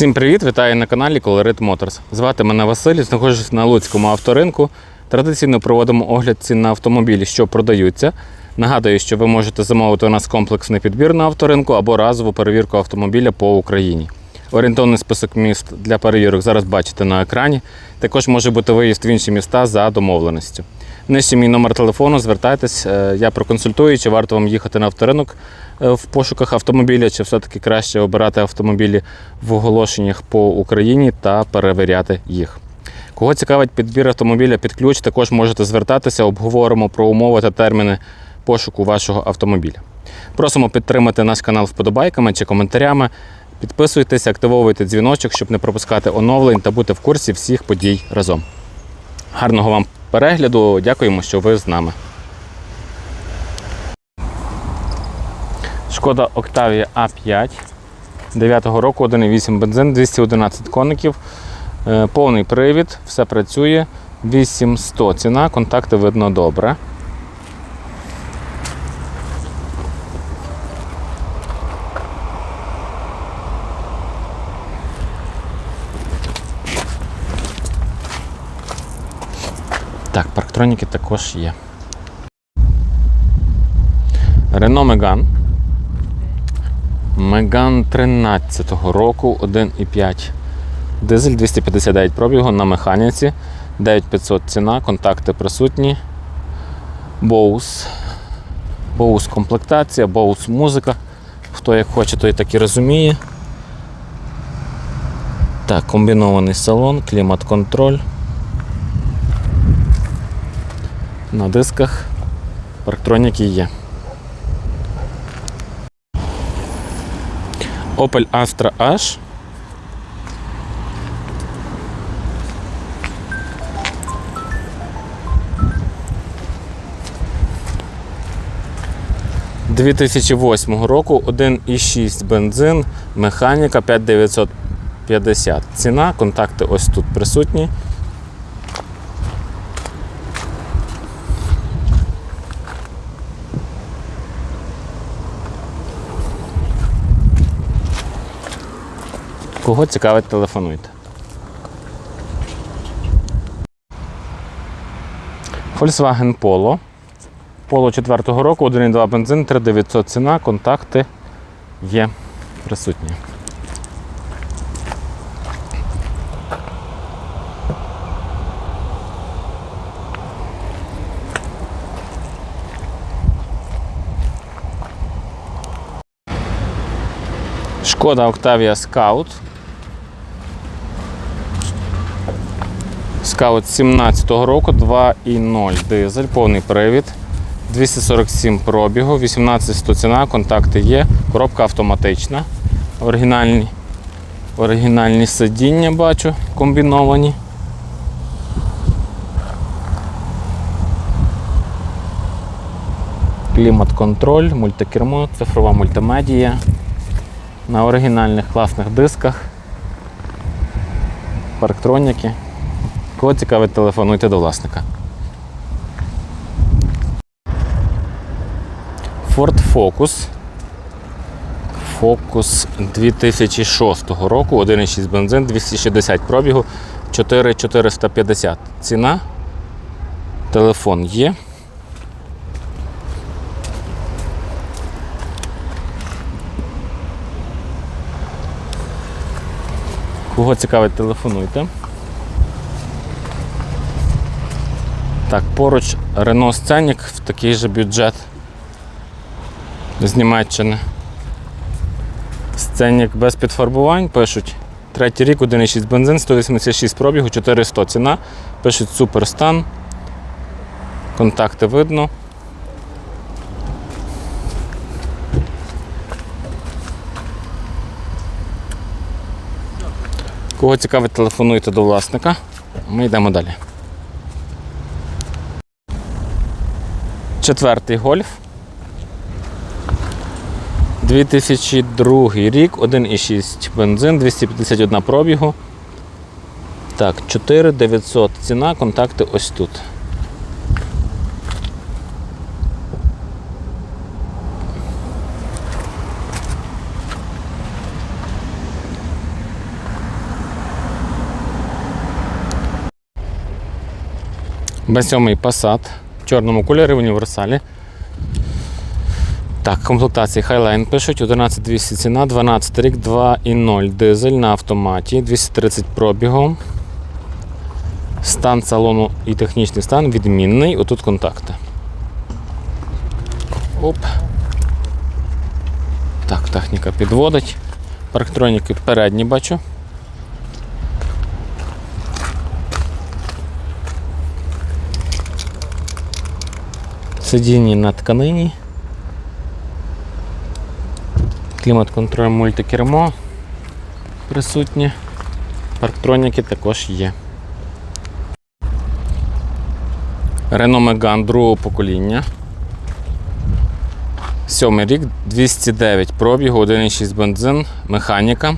Всім привіт! Вітаю на каналі Colorit Motors. Звати мене Василь, знаходжусь на Луцькому авторинку. Традиційно проводимо огляд цін на автомобілі, що продаються. Нагадую, що ви можете замовити у нас комплексний підбір на авторинку або разову перевірку автомобіля по Україні. Орієнтовний список міст для перевірок зараз бачите на екрані. Також може бути виїзд в інші міста за домовленістю. Нижче мій номер телефону, звертайтесь, е, я проконсультую, чи варто вам їхати на авторинок е, в пошуках автомобіля, чи все-таки краще обирати автомобілі в оголошеннях по Україні та перевіряти їх. Кого цікавить підбір автомобіля під ключ, також можете звертатися, обговоримо про умови та терміни пошуку вашого автомобіля. Просимо підтримати наш канал вподобайками чи коментарями. Підписуйтесь, активовуйте дзвіночок, щоб не пропускати оновлень та бути в курсі всіх подій разом. Гарного вам перегляду, дякуємо, що ви з нами. Шкода Octavia A5 9 року 1,8 бензин, 211 коників, е, повний привід, все працює. 800 ціна, контакти видно добре. Так, парктроніки також є. Renault Megane. Megane 13-го року 1,5. Дизель 259 пробігу на механіці. 9500 ціна, контакти присутні. Bose. Bose комплектація, Bose музика. Хто як хоче, той так і розуміє. Так, комбінований салон, клімат-контроль. На дисках парктроніки є. Opel Astra H. – 2008 року 1,6 бензин, механіка 5950. Ціна, контакти ось тут присутні. Кого цікавить, телефонуйте. Volkswagen Polo. Polo 4 року, 1,2 бензин, 3900 ціна, контакти є присутні. Шкода Octavia Scout. Scout 17-го року, 2,0 дизель, повний привід, 247 пробігу, 18100 ціна, контакти є, коробка автоматична. Оригінальні, оригінальні сидіння бачу, комбіновані. Клімат-контроль, мультикермо, цифрова мультимедія на оригінальних класних дисках, парктроніки. Кого цікавить, телефонуйте до власника. Ford Focus. Focus 2006 року, 1,6 бензин, 260 пробігу, 4450. Ціна. Телефон є. Кого цікавить, телефонуйте. Так, поруч Renault Scenic в такий же бюджет з Німеччини. Сценік без підфарбувань пишуть. Третій рік, 1,6 бензин, 186 пробігу, 400 ціна. Пишуть супер стан. Контакти видно. Кого цікавить, телефонуйте до власника. Ми йдемо далі. Четвертий гольф. 2002 рік, 1,6 бензин, 251 пробігу. Так, 4900 ціна, контакти ось тут. Сьомий пасад чорному кольорі в універсалі. Так, комплектації Highline пишуть 11200 ціна, 12 рік, 2,0 дизель на автоматі, 230 пробігом. Стан салону і технічний стан відмінний. Отут контакти. Оп. Так, техніка підводить. Парктроніки передні бачу. Сидіння на тканині. Клімат-контроль мультикермо присутнє. Парктроніки також є. Renault Megane другого покоління. Сьомий рік, 209 пробігу, 1,6 бензин, механіка,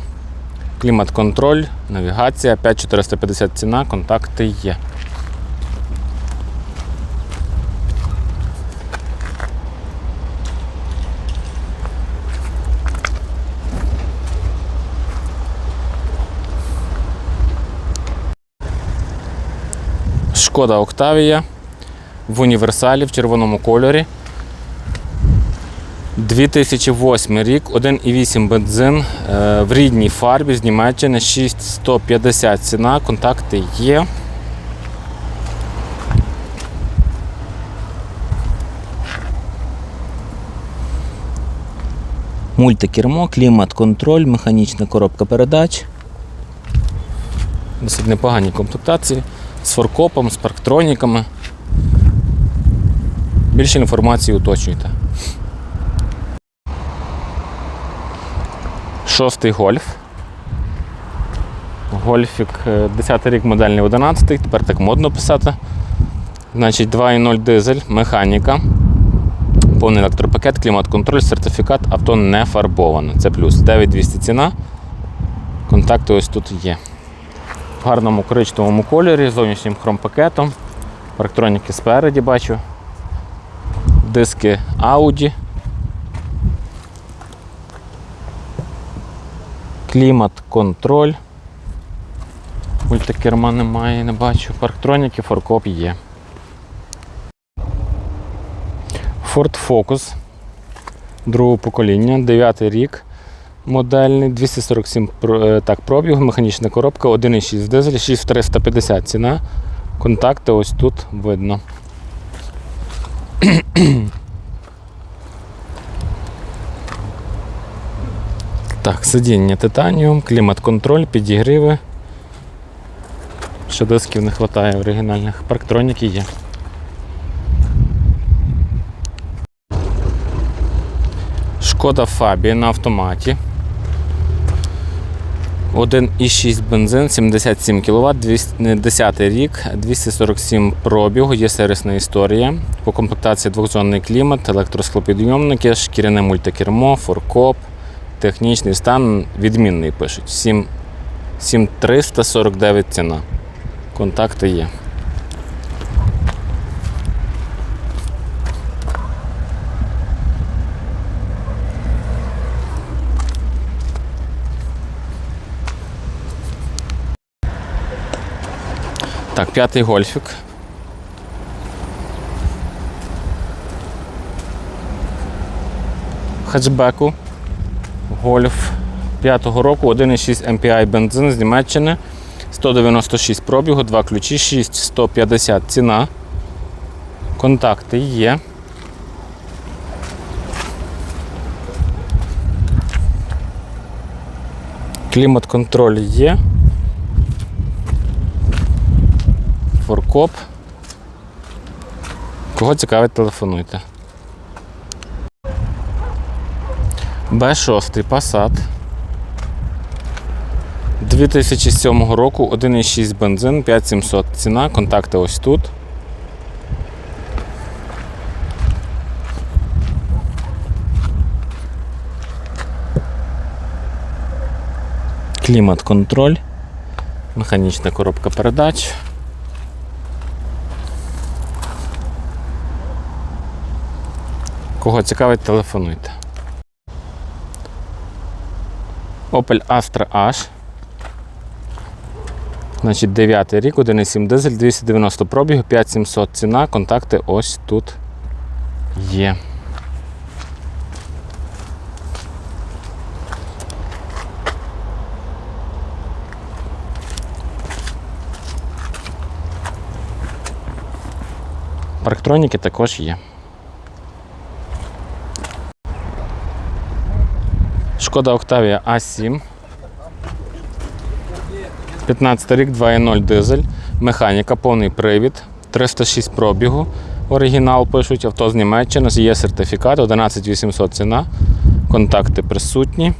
клімат-контроль, навігація, 5450 ціна, контакти є. Шкода Октавія в універсалі в червоному кольорі. 2008 рік, 1,8 бензин е, в рідній фарбі з Німеччини 6150 ціна, контакти є. Мультикермо, клімат-контроль, механічна коробка передач. Досить непогані комплектації з форкопом, з парктроніками. Більше інформації уточнюйте. Шостий гольф. Гольфік е, 10 рік модельний 11, тепер так модно писати. Значить 2.0 дизель, механіка, повний електропакет, клімат-контроль, сертифікат, авто не фарбоване. Це плюс. 9200 ціна. Контакти ось тут є. В гарному коричневому кольорі, зовнішнім хромпакетом. Парктроніки спереді бачу. Диски Audi. Клімат, контроль. Мультикерма немає, не бачу. Парктроніки, форкоп є. Ford Focus другого покоління, 9 рік. Модельний, 247 про- е, так, пробіг, механічна коробка, 1,6 дизель, 6350 ціна. Контакти ось тут видно. Так, сидіння титаніум, клімат-контроль, підігріви. Ще дисків не вистачає оригінальних. Парктроніки є. Шкода Фабія на автоматі. 1,6 бензин, 77 кВт, 10 рік, 247 пробігу, є сервісна історія. По комплектації двохзонний клімат, електросклопідйомники, шкіряне мультикермо, форкоп, технічний стан відмінний пишуть. 7349 ціна. Контакти є. Так, п'ятий гольфік. Хетчбеку. Гольф 5-го року, 1,6 MPI бензин з Німеччини. 196 пробігу, 2 ключі, 6150 ціна. Контакти є. Клімат-контроль є. Форкоп. Кого цікавить, телефонуйте. Б6 Passat. 2007 року 1,6 бензин, 5700 ціна, контакти ось тут. Клімат-контроль, механічна коробка передач. Кого цікавить, телефонуйте. Opel Astra H. Значить, 9 рік, 1,7 дизель, 290 пробігу, 5700 ціна, контакти ось тут є. Парктроніки також є. Шкода Octavia A7. 15 рік, 2.0 дизель, механіка, повний привід, 306 пробігу. Оригінал пишуть, авто з Німеччини, є сертифікат, 11800 ціна, контакти присутні.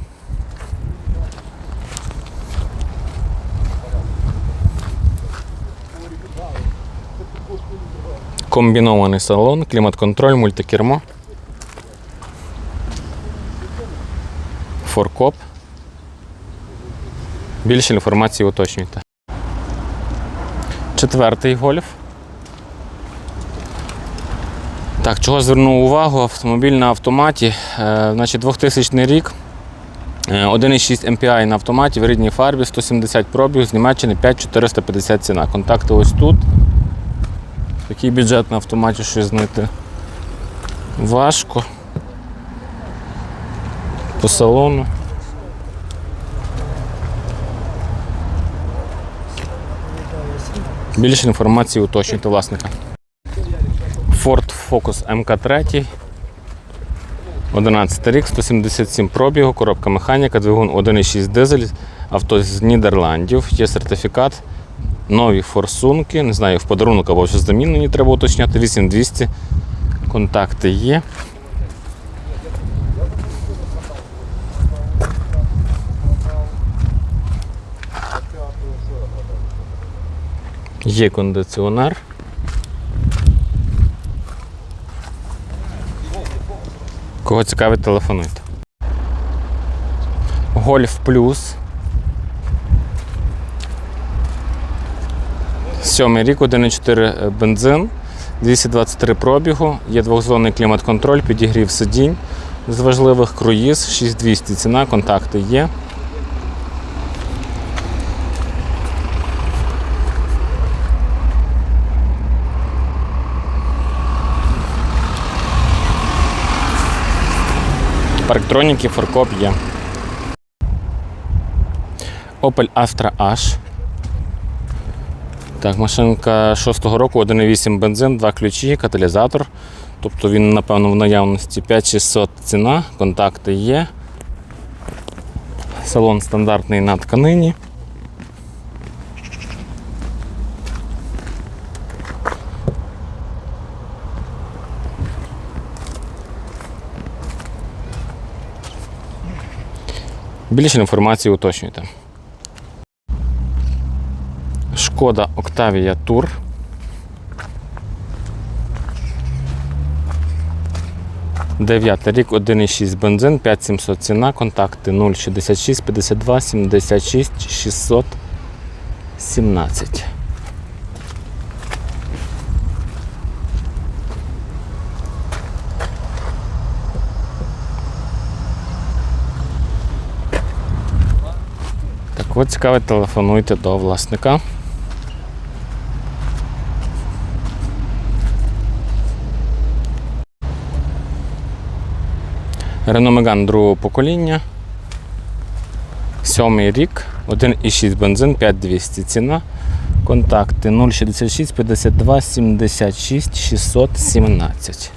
Комбінований салон, клімат-контроль, мультикермо. Форкоп. Більше інформації уточнюйте. Четвертий гольф. Так, чого звернув увагу? Автомобіль на автоматі. Е, значить, 2000 рік. Е, 1,6 MPI на автоматі в рідній фарбі, 170 пробіг з Німеччини 5450 ціна. Контакти ось тут. Такий бюджет на автоматі щось знайти. Важко. По салону. Більше інформації уточнюйте власника. Ford Focus MK3. 11 рік, 177 пробігу, коробка механіка, двигун 1,6 дизель, авто з Нідерландів, є сертифікат, нові форсунки, не знаю, в подарунок або вже замінені, треба уточняти. 8200. Контакти є. Є кондиціонер. Кого цікавить, телефонуйте. Гольф плюс. Сьомий рік, 1,4 бензин, 223 пробігу, є двохзонний клімат-контроль, підігрів сидінь з важливих круїз, 6200 ціна, контакти є. Парктроніки, форкоп є. Opel Astra H. Так, машинка 6-го року, 1,8 бензин, 2 ключі, каталізатор. Тобто він, напевно, в наявності 5600 ціна, контакти є. Салон стандартний на тканині. Більше інформації уточнюйте. Шкода Octavia Tour. Дев'ятий рік, 1,6 бензин, 5700 ціна, контакти 066 52 76 617. От цікаве, телефонуйте до власника. Renault Megane другого покоління. Сьомий рік, 1,6 бензин, 5200 ціна. Контакти 066 52 76 617.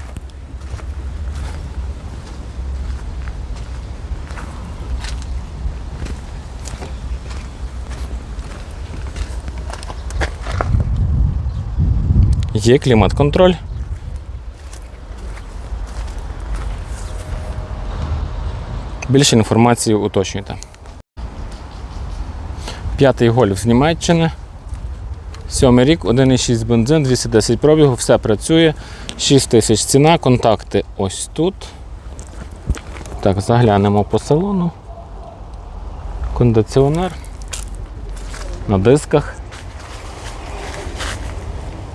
Є клімат-контроль. Більше інформації уточнюйте. П'ятий гольф з Німеччини. Сьомий рік, 1,6 бензин, 210 пробігу, все працює. 6 тисяч ціна, контакти ось тут. Так, заглянемо по салону. Кондиціонер. На дисках.